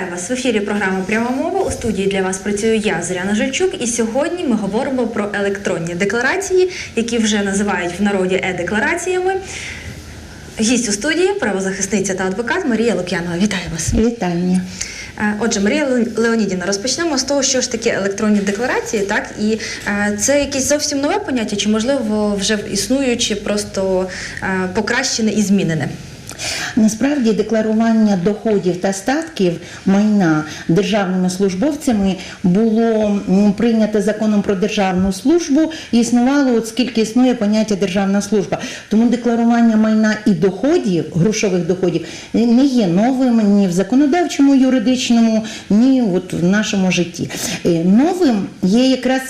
Вітаю вас в ефірі. Програма Пряма мова. У студії для вас працюю я, Зоряна Жильчук. І сьогодні ми говоримо про електронні декларації, які вже називають в народі е-деклараціями. Гість у студії, правозахисниця та адвокат Марія Лук'янова. Вітаю вас. Вітання. Е, Отже, Марія Ле- Леонідівна, розпочнемо з того, що ж таке електронні декларації, так і е, це якесь зовсім нове поняття, чи можливо вже існуюче, просто е, покращене і змінене. Насправді декларування доходів та статків майна державними службовцями було прийнято законом про державну службу і існувало от скільки існує поняття державна служба. Тому декларування майна і доходів, грошових доходів, не є новим ні в законодавчому, юридичному, ні от в нашому житті. Е, Новим є якраз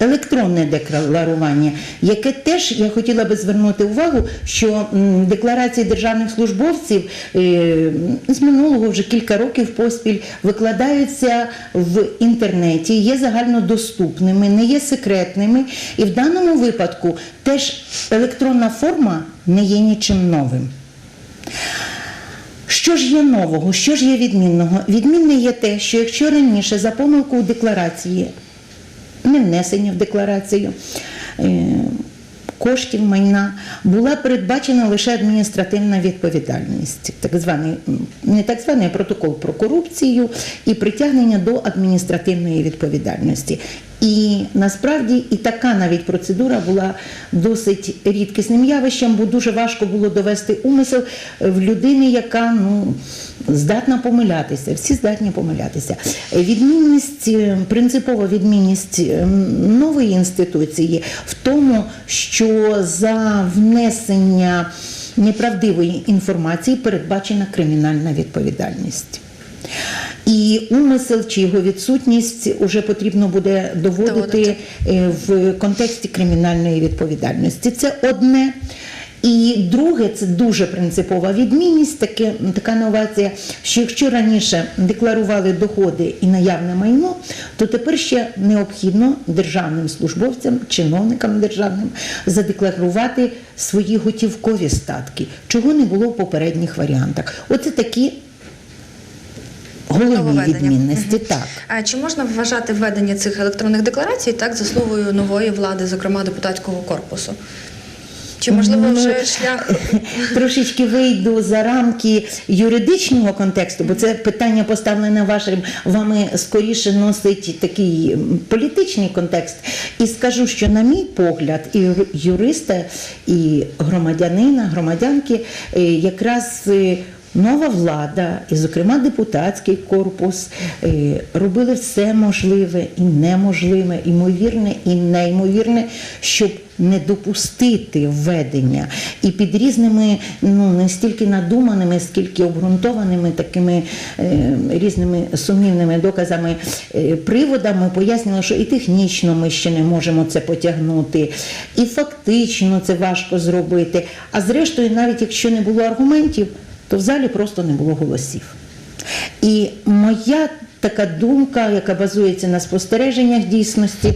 Електронне декларування, яке теж я хотіла би звернути увагу, що декларації державних службовців е, з минулого вже кілька років поспіль викладаються в інтернеті, є загальнодоступними, не є секретними. І в даному випадку теж електронна форма не є нічим новим. Що ж є нового, що ж є відмінного? Відмінне є те, що якщо раніше за помилку у декларації не внесення в декларацію е, коштів майна була передбачена лише адміністративна відповідальність, так званий не так званий а протокол про корупцію і притягнення до адміністративної відповідальності. І насправді і така навіть процедура була досить рідкісним явищем, бо дуже важко було довести умисел в людини, яка ну здатна помилятися. Всі здатні помилятися. Відмінність, е, принципова відмінність е, нової інституції в тому, що за внесення неправдивої інформації передбачена кримінальна відповідальність. І умисел чи його відсутність уже потрібно буде доводити Доводити. е, в контексті кримінальної відповідальності. Це одне. І друге, це дуже принципова відмінність, таке, така новація, що якщо раніше декларували доходи і наявне майно, то тепер ще необхідно державним службовцям, чиновникам державним задекларувати свої готівкові статки, чого не було в попередніх варіантах. Оце такі головні відмінності. Так. А чи можна вважати введення цих електронних декларацій так заслугою нової влади, зокрема депутатського корпусу? Чи можливо Ну, вже шлях Трошечки вийду за рамки юридичного контексту, бо це питання поставлене вашим вами скоріше носить такий політичний контекст. І скажу, що на мій погляд, і юриста, і громадянина, громадянки, е, якраз. Нова влада, і, зокрема, депутатський корпус е, робили все можливе і неможливе, імовірне і неймовірне, щоб не допустити введення. І під різними, ну не стільки надуманими, скільки обґрунтованими такими е, різними сумнівними доказами, е, приводами пояснили, що і технічно ми ще не можемо це потягнути, і фактично це важко зробити. А зрештою, навіть якщо не було аргументів, то в залі просто не було голосів. І моя така думка, яка базується на спостереженнях дійсності,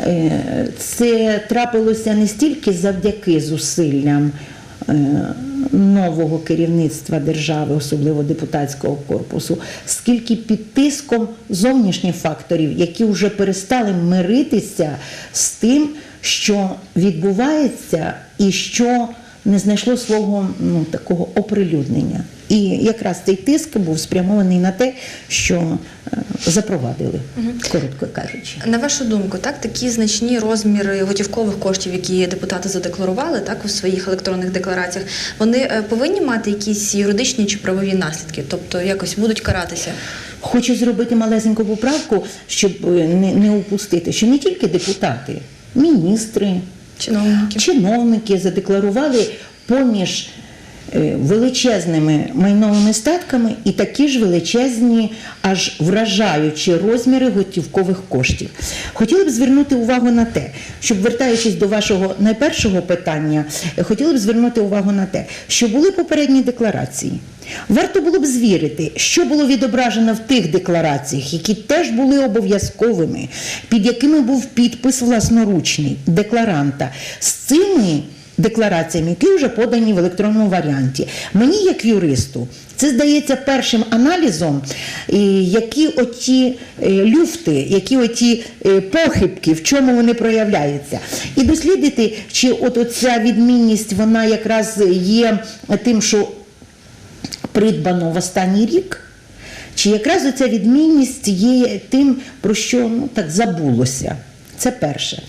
е, це трапилося не стільки завдяки зусиллям е, нового керівництва держави, особливо депутатського корпусу, скільки під тиском зовнішніх факторів, які вже перестали миритися з тим, що відбувається і що не знайшло свого ну, такого оприлюднення. І якраз цей тиск був спрямований на те, що е, запровадили, коротко кажучи. на вашу думку, так такі значні розміри готівкових коштів, які депутати задекларували, так у своїх електронних деклараціях, вони е, повинні мати якісь юридичні чи правові наслідки, тобто якось будуть каратися. Хочу зробити малесеньку поправку, щоб е, не, не упустити, що не тільки депутати, міністри, Чиновники. чиновники задекларували поміж величезними майновими статками і такі ж величезні, аж вражаючі розміри готівкових коштів. Хотіла б звернути увагу на те, щоб вертаючись до вашого найпершого питання, е, хотіла б звернути увагу на те, що були попередні декларації. Варто було б звірити, що було відображено в тих деклараціях, які теж були обов'язковими, під якими був підпис власноручний декларанта, з цими деклараціями, які вже подані в електронному варіанті. Мені, як юристу, це здається першим аналізом, е, які оті е, люфти, які оті е, похибки, в чому вони проявляються. І дослідити, чи от оця відмінність вона якраз є тим, що придбано в останній рік. Чи якраз оця відмінність є тим, про що ну, так забулося? Це перше.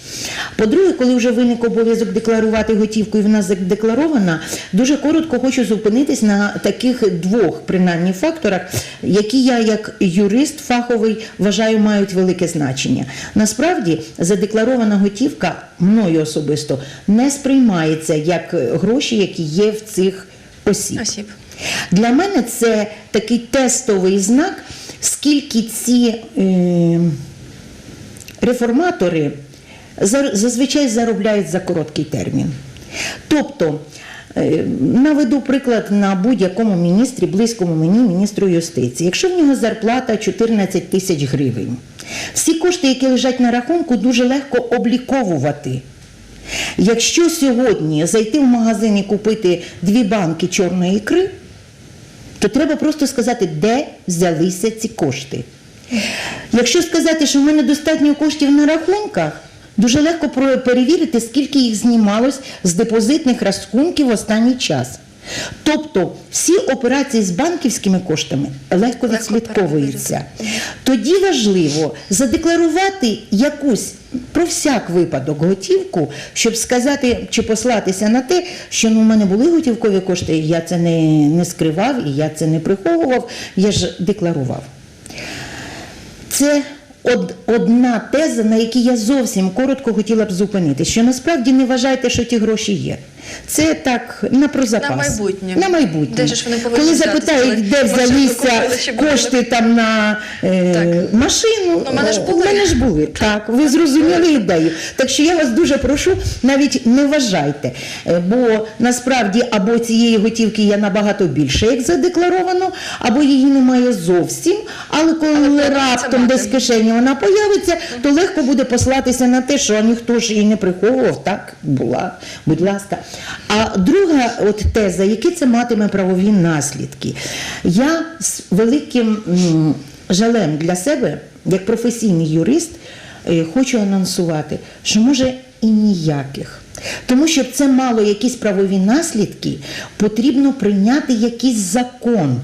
По-друге, коли вже виник обов'язок декларувати готівку і вона задекларована, дуже коротко хочу зупинитись на таких двох принаймні факторах, які я як юрист фаховий вважаю мають велике значення. Насправді задекларована готівка мною особисто не сприймається як гроші, які є в цих осіб. Осіб. Для мене це такий тестовий знак, скільки ці е, реформатори зазвичай заробляють за короткий термін. Тобто, е, наведу приклад на будь-якому міністрі, близькому мені, міністру юстиції. Якщо в нього зарплата 14 тисяч гривень, всі кошти, які лежать на рахунку, дуже легко обліковувати. Якщо сьогодні зайти в магазин і купити дві банки чорної ікри, то треба просто сказати, де взялися ці кошти. Якщо сказати, що в мене достатньо коштів на рахунках, дуже легко перевірити, скільки їх знімалось з депозитних рахунків в останній час. Тобто всі операції з банківськими коштами легко відслідковуються. Тоді важливо задекларувати якусь про всяк випадок готівку, щоб сказати чи послатися на те, що ну, в мене були готівкові кошти, я це не, не скривав і я це не приховував, я ж декларував. Це од, одна теза, на якій я зовсім коротко хотіла б зупинити, що насправді не вважайте, що ті гроші є. Це так на прозапас. На майбутнє. На майбутнє. Де ж вони повинні Коли запитають, де взялися кошти там на е, машину, Ну, мене ж були. мене ж були. Так, ви зрозуміли ідею. Так що я вас дуже прошу, навіть не вважайте. Е, Бо насправді або цієї готівки є набагато більше, як задекларовано, або її немає зовсім. Але коли Але раптом десь в кишені вона появиться, то легко буде послатися на те, що ніхто ж її не приховував. Так була, будь ласка. А друга от теза, які це матиме правові наслідки. Я з великим жалем для себе, як професійний юрист, е, хочу анонсувати, що може і ніяких. Тому щоб це мало якісь правові наслідки, потрібно прийняти якийсь закон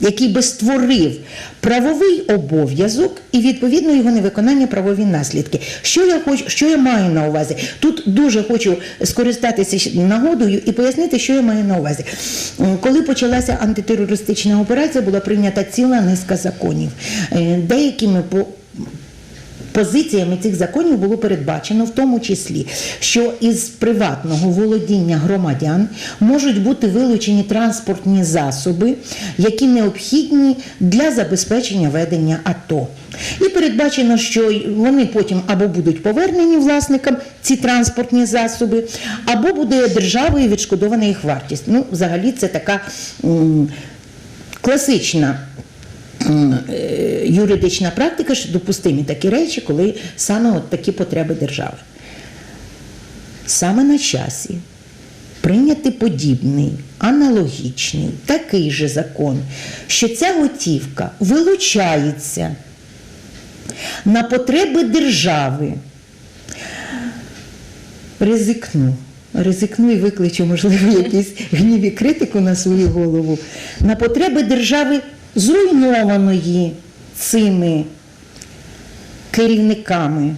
який би створив правовий обов'язок і відповідно його невиконання правові наслідки. Що я хочу, що я маю на увазі? Тут дуже хочу скористатися нагодою і пояснити, що я маю на увазі. Коли почалася антитерористична операція, була прийнята ціла низка законів. Е, Деякими по Позиціями цих законів було передбачено в тому числі, що із приватного володіння громадян можуть бути вилучені транспортні засоби, які необхідні для забезпечення ведення АТО. І передбачено, що вони потім або будуть повернені власникам ці транспортні засоби, або буде державою відшкодована їх вартість. Ну, взагалі, це така м, класична юридична практика, що допустимі такі речі, коли саме от такі потреби держави. Саме на часі прийняти подібний, аналогічний, такий же закон, що ця готівка вилучається на потреби держави. Ризикну. Ризикну і викличу, можливо, якийсь гнів і критику на свою голову. На потреби держави зруйнованої цими керівниками.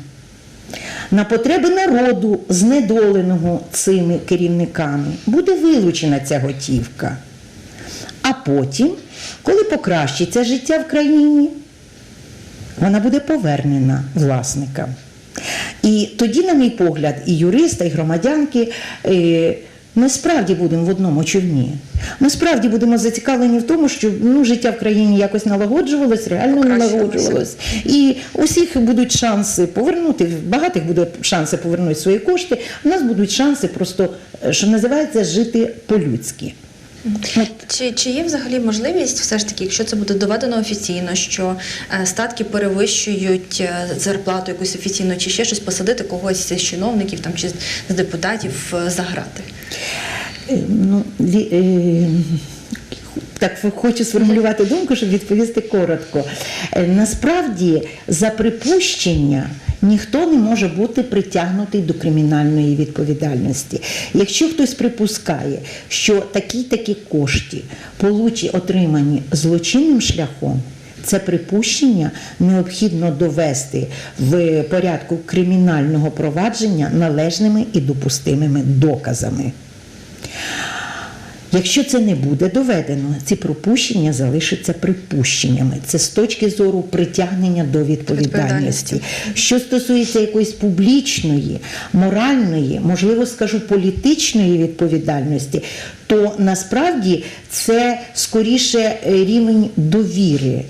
На потреби народу, знедоленого цими керівниками, буде вилучена ця готівка. А потім, коли покращиться життя в країні, вона буде повернена власникам. І тоді, на мій погляд, і юриста, і громадянки е, ми справді будемо в одному човні. Ми справді будемо зацікавлені в тому, що ну, життя в країні якось налагоджувалось, реально налагоджувалось. І усіх будуть шанси повернути, багатих буде шанси повернути свої кошти, у нас будуть шанси просто, е, що називається, жити по-людськи. Чи, чи є взагалі можливість, все ж таки, якщо це буде доведено офіційно, що е, статки перевищують е, зарплату якусь офіційно, чи ще щось посадити когось з чиновників там чи з депутатів е, за грати? Ну, так хочу сформулювати думку, щоб відповісти коротко. Насправді, за припущення ніхто не може бути притягнутий до кримінальної відповідальності. Якщо хтось припускає, що такі-такі кошти получі отримані злочинним шляхом, це припущення необхідно довести в порядку кримінального провадження належними і допустимими доказами. Якщо це не буде доведено, ці пропущення залишаться припущеннями. Це з точки зору притягнення до відповідальності. Що стосується якоїсь публічної, моральної, можливо, скажу політичної відповідальності, то насправді це скоріше е, рівень довіри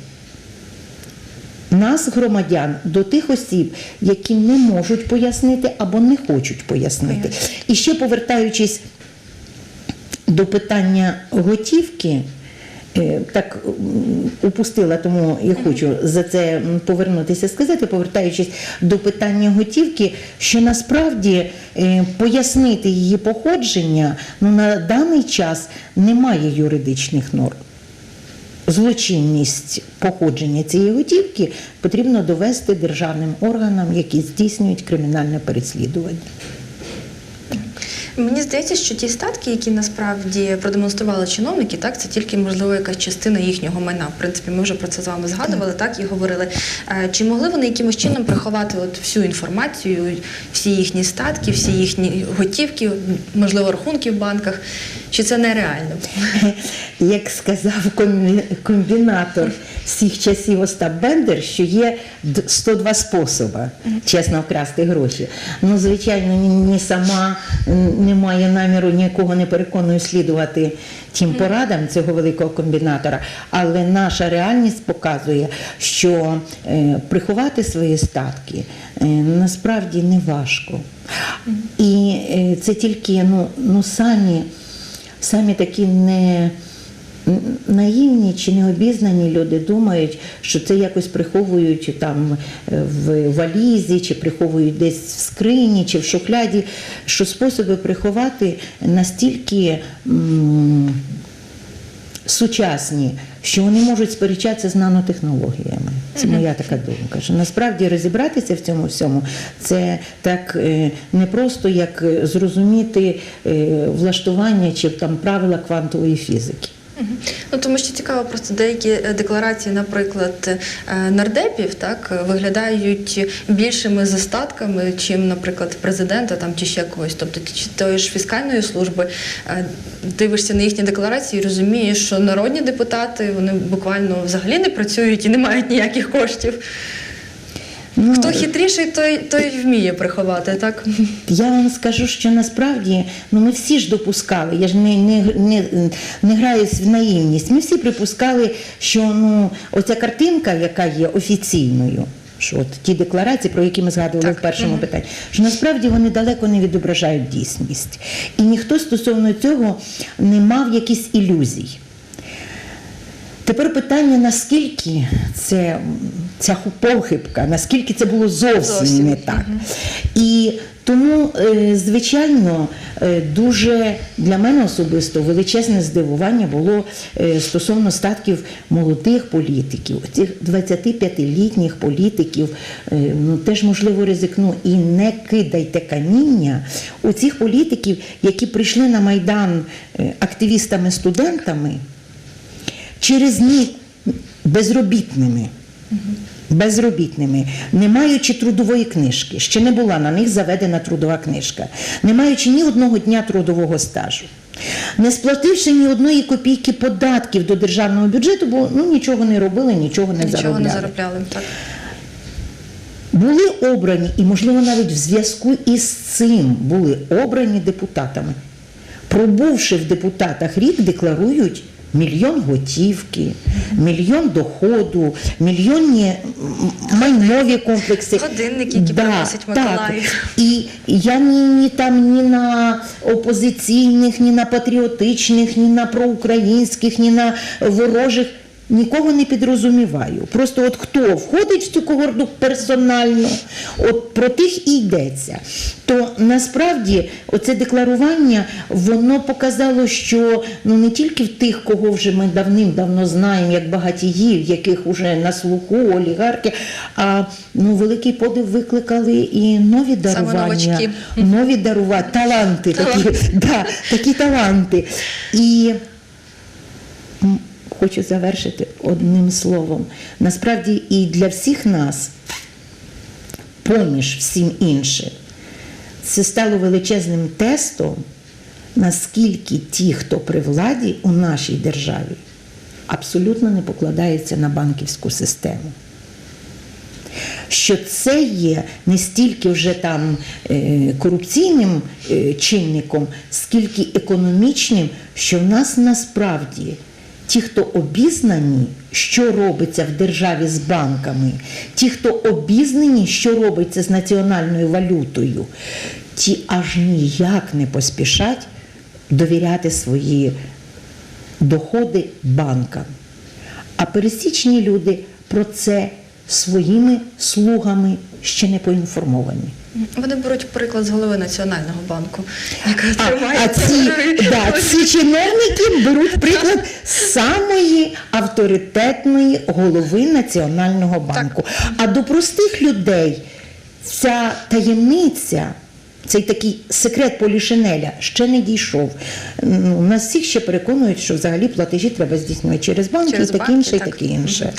нас, громадян, до тих осіб, які не можуть пояснити або не хочуть пояснити. І ще повертаючись до питання готівки. е, Так упустила, тому я хочу за це повернутися сказати, повертаючись до питання готівки, що насправді е, пояснити її походження ну, на даний час немає юридичних норм. Злочинність походження цієї готівки потрібно довести державним органам, які здійснюють кримінальне переслідування. Мені здається, що ті статки, які насправді продемонстрували чиновники, так це тільки можливо якась частина їхнього майна. В принципі, ми вже про це з вами згадували, так і говорили. Е, Чи могли вони якимось чином приховати от всю інформацію, всі їхні статки, всі їхні готівки, можливо, рахунки в банках? Чи це нереально? Як сказав комбінатор всіх часів Остап Бендер, що є 102 способи чесно вкрасти гроші. Ну, звичайно, ні, сама не має наміру нікого не переконую слідувати тим порадам цього великого комбінатора. Але наша реальність показує, що е, приховати свої статки е, насправді не важко. І е, це тільки ну, ну самі самі такі не наївні чи необізнані люди думають, що це якось приховують там е, в валізі, чи приховують десь в скрині, чи в шухляді, що способи приховати настільки. м, Сучасні, що вони можуть сперечатися з нанотехнологіями. Це моя така думка. Що насправді розібратися в цьому всьому це так е, не просто як е, зрозуміти влаштування чи там правила квантової фізики. Ну тому що цікаво, просто деякі е, декларації, наприклад, е, нардепів, так е, виглядають більшими за статками, чим, наприклад, президента там чи ще когось. Тобто чи тої ж фіскальної служби дивишся на їхні декларації і розумієш, що народні депутати вони буквально взагалі не працюють і не мають ніяких коштів. Ну, Хто хитріший, той той вміє приховати, так? Я вам скажу, що насправді ну ми всі ж допускали. Я ж не, не, не, не граюсь в наївність. Ми всі припускали, що ну оця картинка, яка є офіційною. Що от ті декларації, про які ми згадували Так, в першому мгм. питанні, що насправді вони далеко не відображають дійсність. І ніхто стосовно цього не мав якісь ілюзій. Тепер питання, наскільки це ця похибка, наскільки це було зовсім, Зовсім, не так. І тому, е, звичайно, е, дуже для мене особисто величезне здивування було е, стосовно статків молодих політиків, цих 25-літніх політиків. Ну теж можливо ризикну і не кидайте каміння у цих політиків, які прийшли на майдан активістами-студентами через них безробітними. Безробітними, не маючи трудової книжки, ще не була на них заведена трудова книжка, не маючи ні одного дня трудового стажу, не сплативши ні одної копійки податків до державного бюджету, бо ну, нічого не робили, нічого не Нічого заробляли не заробляли. Так. були обрані, і, можливо, навіть в зв'язку із цим були обрані депутатами. Пробувши в депутатах рік, декларують Мільйон готівки, мільйон доходу, мільйонні майнові комплекси. Годинники, які приносять Миколаїв. Так. І я ні, ні там ні на опозиційних, ні на патріотичних, ні на проукраїнських, ні на ворожих. Нікого не підрозуміваю. Просто от хто входить в цю когорду персонально, от про тих і йдеться. То насправді оце декларування воно показало, що ну не тільки в тих, кого вже ми давним-давно знаємо, як багатіїв, яких уже на слуху олігархи, а ну великий подив викликали і нові дарування, нові дарування, таланти, такі, да, такі таланти. І Хочу завершити одним словом. Насправді і для всіх нас, поміж всім іншим, це стало величезним тестом, наскільки ті, хто при владі у нашій державі, абсолютно не покладаються на банківську систему. Що це є не стільки вже там е, корупційним е, чинником, скільки економічним, що в нас насправді ті, хто обізнані, що робиться в державі з банками, ті, хто обізнані, що робиться з національною валютою, ті аж ніяк не поспішать довіряти свої доходи банкам. А пересічні люди про це своїми слугами ще не поінформовані. Вони беруть приклад з голови Національного банку, яка А, тримає а ці, да, ці чиновники беруть приклад самої авторитетної голови Національного банку. А до простих людей ця таємниця. Цей такий секрет Полішинеля ще не дійшов. Ну, Нас всіх ще переконують, що взагалі платежі треба здійснювати через банки Через і таке інше, і таке інше.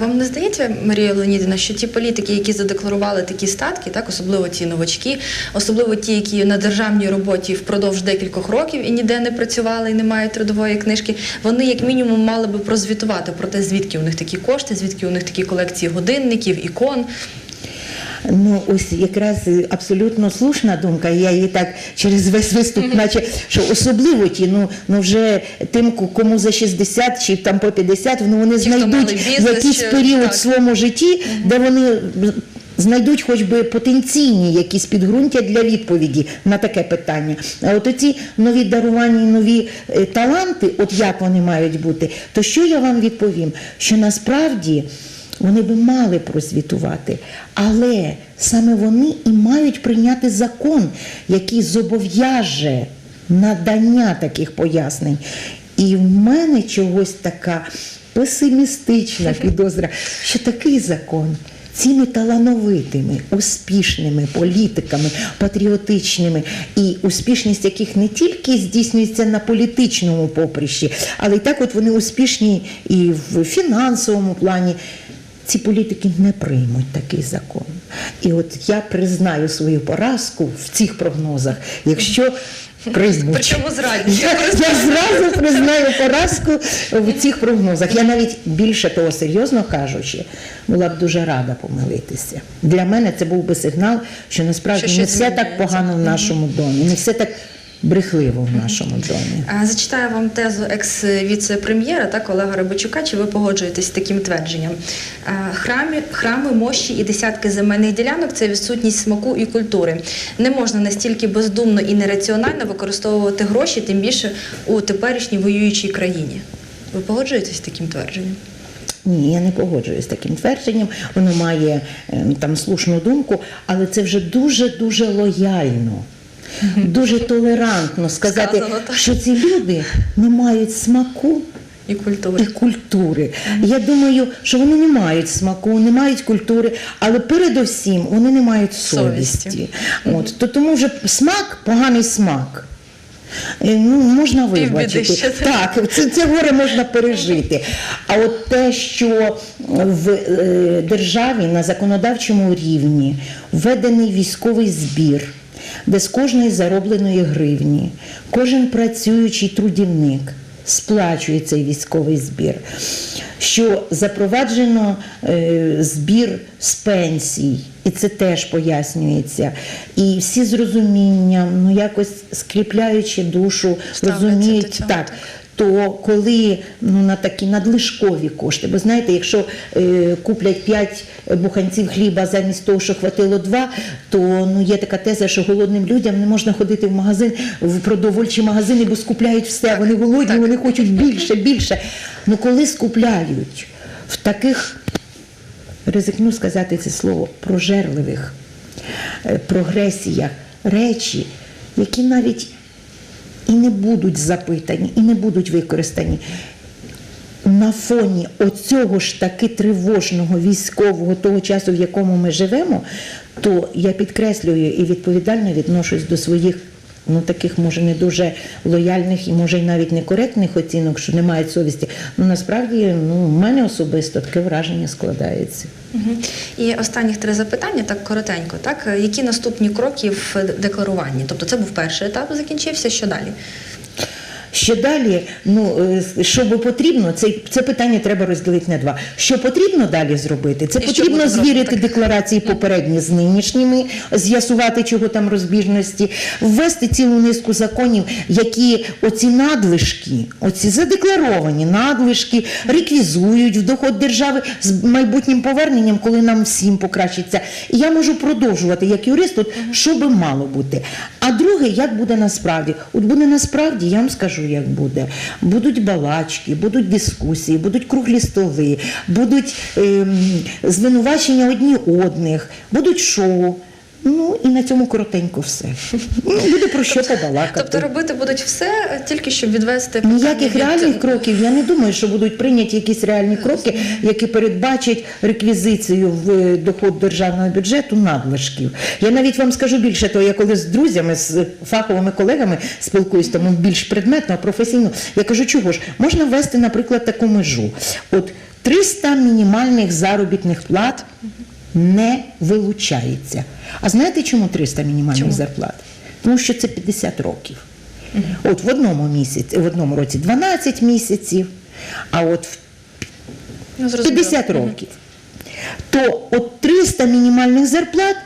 Вам не здається, Марія Леонідівна, що ті політики, які задекларували такі статки, так особливо ті новачки, особливо ті, які на державній роботі впродовж декількох років і ніде не працювали і не мають трудової книжки, вони як мінімум мали би прозвітувати про те, звідки у них такі кошти, звідки у них такі колекції годинників, ікон. Ну, ось якраз абсолютно слушна думка. Я її так через весь виступ, наче що особливо ті, ну, ну вже тим, кому за 60 чи там по 50, ну вони Ті, знайдуть бізнес якийсь період в своєму житті, де вони знайдуть хоч би потенційні якісь підґрунтя для відповіді на таке питання. А от оці нові дарування, нові е, таланти, от як вони мають бути, то що я вам відповім? Що насправді. Вони би мали прозвітувати, але саме вони і мають прийняти закон, який зобов'яже надання таких пояснень. І в мене чогось така песимістична підозра, що такий закон цими талановитими, успішними політиками, патріотичними, і успішність яких не тільки здійснюється на політичному поприщі, але й так от вони успішні і в фінансовому плані. Ці політики не приймуть такий закон. І от я признаю свою поразку в цих прогнозах, якщо приймуть. Причому з. Я, я зразу признаю поразку в цих прогнозах. Я навіть більше того, серйозно кажучи, була б дуже рада помилитися. Для мене це був би сигнал, що насправді Що не все так погано в нашому домі, не все так брехливо в нашому домі. Зачитаю вам тезу екс-віце-прем'єра так, Олега Рибачука. Чи ви погоджуєтесь з таким твердженням? Храмі, храми, мощі і десятки земельних ділянок це відсутність смаку і культури. Не можна настільки бездумно і нераціонально використовувати гроші, тим більше у теперішній воюючій країні. Ви погоджуєтесь з таким твердженням? Ні, я не погоджуюсь з таким твердженням. Воно має е, там слушну думку, але це вже дуже дуже лояльно. Дуже толерантно сказати, Сказано що ці люди не мають смаку І культури. і культури. Я думаю, що вони не мають смаку, не мають культури, але передусім вони не мають совісті. Совісті. От, то тому вже смак поганий смак. Е, Ну, можна вибачити. Так, це, це горе можна пережити. А от те, що в е, державі на законодавчому рівні введений військовий збір, де з кожної заробленої гривні кожен працюючий трудівник сплачує цей військовий збір, що запроваджено е, збір з пенсій, і це теж пояснюється. І всі з розумінням, ну якось скріпляючи душу, Ставляться розуміють так. То коли ну, на такі надлишкові кошти, бо знаєте, якщо е, куплять 5 буханців хліба замість того, що хватило 2, то ну, є така теза, що голодним людям не можна ходити в магазин, в продовольчі магазини, бо скупляють все. Вони голодні, вони хочуть більше, більше. Ну коли скупляють в таких, ризикну сказати це слово, прожерливих е, прогресіях речі, які навіть і не будуть запитані, і не будуть використані. На фоні оцього ж таки тривожного військового того часу, в якому ми живемо, то я підкреслюю і відповідально відношусь до своїх, ну таких може не дуже лояльних і може й навіть некоректних оцінок, що не мають совісті. Ну насправді ну, в мене особисто таке враження складається. І останніх три запитання, так коротенько. Так, які наступні кроки в декларуванні? Тобто, це був перший етап, закінчився. Що далі? Що далі, ну е, що би потрібно, це, це питання треба розділити на два. Що потрібно далі зробити? Це потрібно звірити так. декларації попередні з нинішніми, з'ясувати, чого там розбіжності, ввести цілу низку законів, які оці надлишки, оці задекларовані надлишки реквізують в доход держави з майбутнім поверненням, коли нам всім покращиться. І я можу продовжувати як юрист, от, що би мало бути. А друге, як буде насправді? От буде насправді, я вам скажу, як буде. Будуть балачки, будуть дискусії, будуть круглі столи, будуть ем, звинувачення одні одних, будуть шоу. Ну і на цьому коротенько все. Ну, буде про що побалакати. Тобто робити будуть все тільки щоб відвести Ніяких реальних кроків я не думаю, що будуть прийняті якісь реальні кроки, які передбачать реквізицію в е, доход державного бюджету надлишків. Я навіть вам скажу більше того, я коли з друзями, з фаховими колегами спілкуюсь, тому більш предметно, професійно, я кажу, чого ж можна ввести, наприклад, таку межу. От 300 мінімальних заробітних плат не вилучається. А знаєте, чому 300 мінімальних Чому? зарплат? Тому що це 50 років. От в одному місяці, в одному році 12 місяців, а от в Ну, зрозуміло. 50 років. То от 300 мінімальних зарплат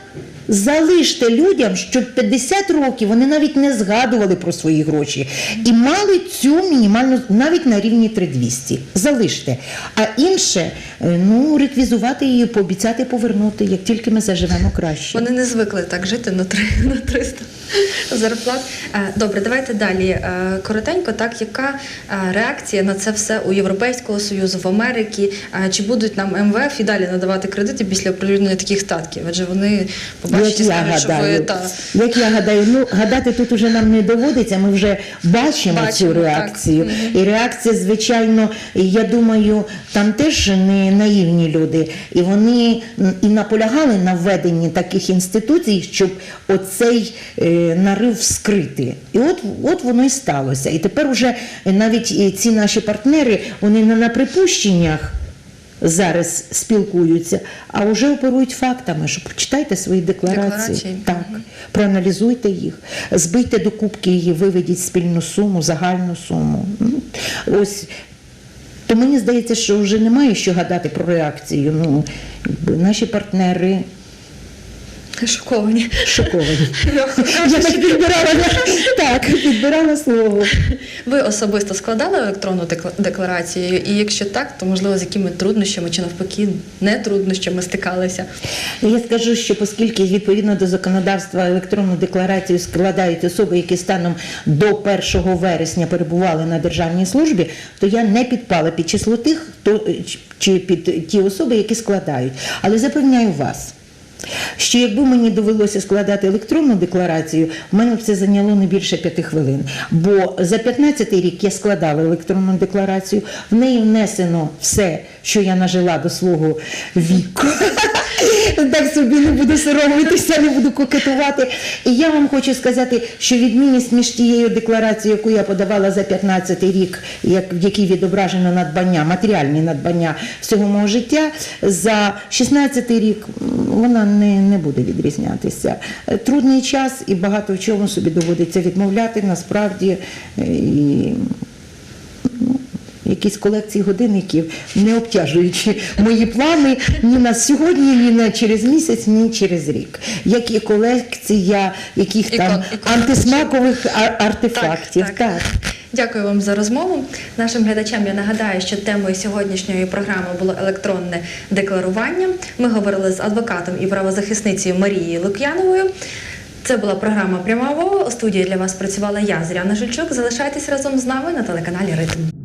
залиште людям, щоб 50 років вони навіть не згадували про свої гроші і мали цю мінімальну навіть на рівні 3200. Залиште. А інше, е, ну, реквізувати її, пообіцяти повернути, як тільки ми заживемо краще. Вони не звикли так жити на три на 300 зарплат. Е, Добре, давайте далі. Е, Коротенько, так яка реакція на це все у Європейського союзу в Америці? Чи будуть нам МВФ і далі надавати кредити після оприлюднення таких статків? Адже вони Як я скажуть, що ви гадаю, та як я гадаю, ну гадати тут уже нам не доводиться. Ми вже бачимо, Бачимо, цю реакцію. І реакція, звичайно, я думаю, там теж не наївні люди, і вони і наполягали на введенні таких інституцій, щоб оцей е, нарив вскрити. І от, от воно і сталося. І тепер уже навіть ці наші партнери, вони не на припущеннях зараз спілкуються, а вже оперують фактами, що прочитайте свої декларації. Декларації. Так, проаналізуйте їх, збийте до кубки її, виведіть спільну суму, загальну суму. Ну, Ось. То мені здається, що вже немає що гадати про реакцію. Ну, наші партнери шоковані. шоковані. Я так підбирала, так, підбирала слово. Ви особисто складали електронну декларацію? І якщо так, то можливо з якими труднощами чи навпаки не труднощами стикалися? Я скажу, що оскільки відповідно до законодавства електронну декларацію складають особи, які станом до 1 вересня перебували на державній службі, то я не підпала під число тих, хто чи під ті особи, які складають. Але запевняю вас. Що якби мені довелося складати електронну декларацію, в мене б це зайняло не більше п'яти хвилин. Бо за 15 рік я складала електронну декларацію, в неї внесено все, що я нажила до свого віку. Так собі не буду соромитися, не буду кокетувати. І я вам хочу сказати, що відмінність між тією декларацією, яку я подавала за 15 рік, як, в якій відображено надбання, матеріальні надбання всього мого життя, за 16 рік вона не, не буде відрізнятися. Трудний час і багато в чому собі доводиться відмовляти насправді. е, І, Якісь колекції годинників, не обтяжуючи мої плани ні на сьогодні, ні на через місяць, ні через рік. Як і колекція яких там ікон- антисмакових ар- артефактів. Так, так. Дякую вам за розмову. Нашим глядачам я нагадаю, що темою сьогоднішньої програми було електронне декларування. Ми говорили з адвокатом і правозахисницею Марією Лук'яновою. Це була програма Пряма мова. У студії для вас працювала я, Зряна Жильчук. Залишайтесь разом з нами на телеканалі Ритм.